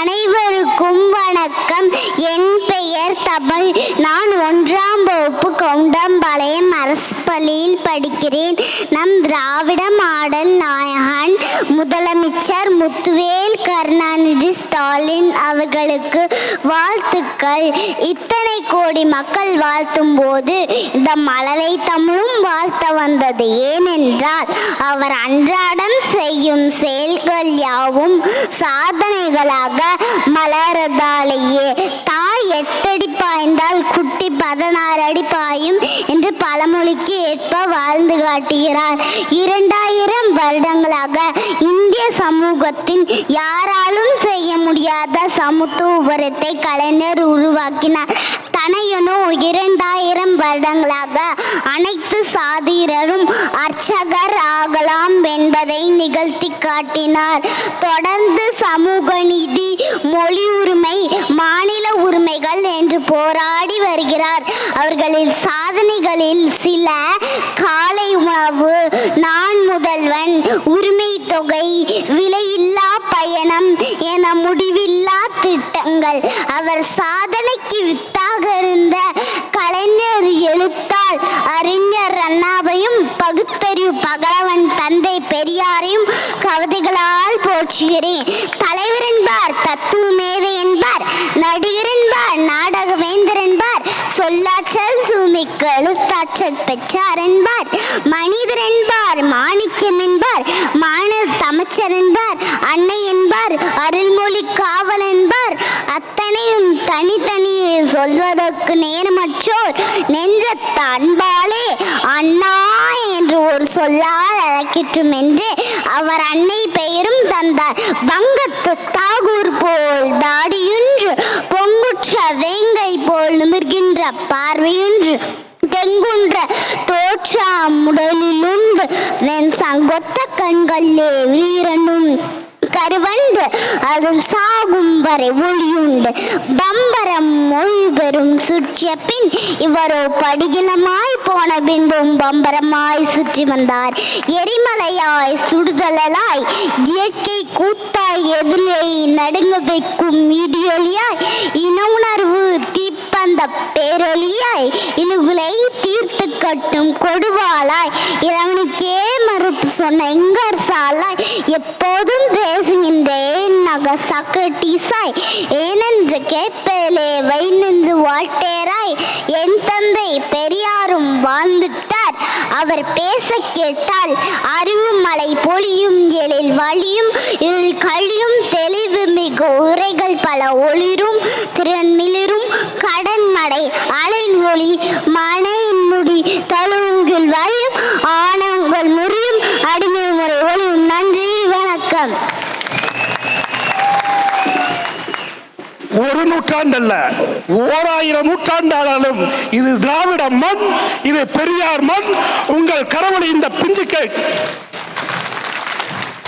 அனைவருக்கும் வணக்கம். என் பெயர் தமிழ் நான் ஒன்றாம் வகுப்பு கவுண்டம்பாளையம் அரசு பள்ளியில் படிக்கிறேன். நம் திராவிட மாடல் நாயகன் முதலமைச்சர் முத்துவேல் கருணாநிதி ஸ்டாலின் அவர்களுக்கு வாழ்த்துக்கள். இத்தனை கோடி மக்கள் வாழ்த்தும் போது இந்த மழலை தமிழும் வாழ்த்த வந்தது. ஏனென்றால் அவர் அன்றாடம் செய்யும் செயல்கள் யாவும் சாதனைகளாக மலரதாலேயே காட்டுகிறார். இரண்டாயிரம் வருடங்களாக இந்திய சமூகத்தின் யாராலும் செய்ய முடியாத சமத்துவபுரத்தை கலைஞர் உருவாக்கினார். தனையனோ இரண்டாயிரம் வருடங்களாக அனைத்து சாதியினரும் அர்ச்சகர் ஆகலாம் என்பதை நிகழ்த்தி காட்டினார். தொடர்ந்து சமூக நீதி மொழி உரிமை மாநில உரிமைகள் என்று போராடி வருகிறார். அவர்களின் சாதனைகளில் சில கால உணவு நான் முதல்வன். உரிமை தொகை விலையில்லா பயணம் என முடிவில்லா திட்டங்கள். அவர் சாதனைக்கு வித்தாக இருந்த எழுத்தாற்றல் பெற்றார் என்பார். மனிதர் என்பார் மாணிக்கம் என்பார் மாநில அமைச்சர் என்பார் அன்னை என்பார் அருள்மொழி காவல் என்பார். அத்தனையும் தனித்தனியே சொல்வதற்கு நேரமற்றோர் நெஞ்சத்த அன்பாலே அண்ணா என்று ஒரு சொல்லால் அழைக்கட்டும் என்று அவர் அன்னை பெயரும் தந்தார். வங்கத்து தாகூர் போல் தாடியுன்று பொங்குற்ற வேங்கை போல் நிமிர்கின்ற பார்வையுன்று. செங்குன்ற தோற்றம் உடலிலுண்டு வெண் சங்கொத்த கண்களே வீரனும் கருவண்டு அது சாகும் வரை ஒளியுண்டு. பம்பரம் மொழி பெறும் சுற்றிய பின் இவரோ படிகிலமாய் போன பின்பும் பம்பரமாய் சுற்றி வந்தார். எரிமலையாய் சுடுதலாய் இயற்கை கூத்தாய் எதிரே நடுங்க வைக்கும் இடியொலியாய் இன உணர்வு தீப்பந்த பேரொலியாய் இழுகுலை தீர்த்து கட்டும் கொடுவாளாய். இறைவனுக்கே மறுப்பு சொன்ன எங்கர் சாலாய் எப்போதும் பேசுகின்றேன் நக ஏனென்று கேட்பேலே வை நெஞ்சு வாட்டேராய் என் தந்தை பெரியாரும் வாழ்ந்துட்டார். அவர் பேச கேட்டால் அறிவு மலை பொழியும் எழில் வழியும் இதில் கழியும் தெளிவு மிகு உரைகள் பல ஒளிரும் திறன் மிளிரும் கடன் மடை அலை ஒளி ஒரு நூற்றாண்டு அல்ல ஓராயிரம் நூற்றாண்டானாலும் இது திராவிட மண் இது பெரியார் மண். உங்கள் கரவழி இந்த பிஞ்சுக்கை